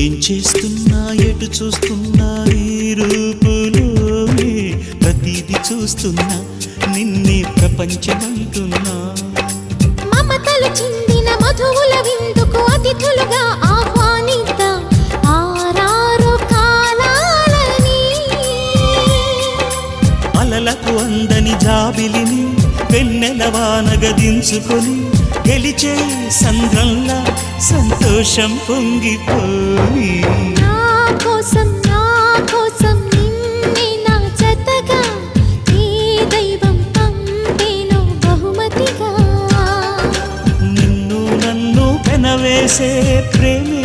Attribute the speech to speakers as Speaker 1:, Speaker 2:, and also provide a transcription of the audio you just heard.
Speaker 1: ఏం చేస్తున్నా ఎటు చూస్తున్నా ఈ రూపులోనే ప్రతిదీ చూస్తున్నా నిన్నే ప్రపంచమంటున్నా.
Speaker 2: మమతలు చిందిన మధువుల విందుకు
Speaker 1: అలలకు అందని జాబిలిని వెన్నెల వానగదించుకొని గెలిచే సంద్రంలా సంతోషం పొంగిపోయి పెనవేసే ప్రేమే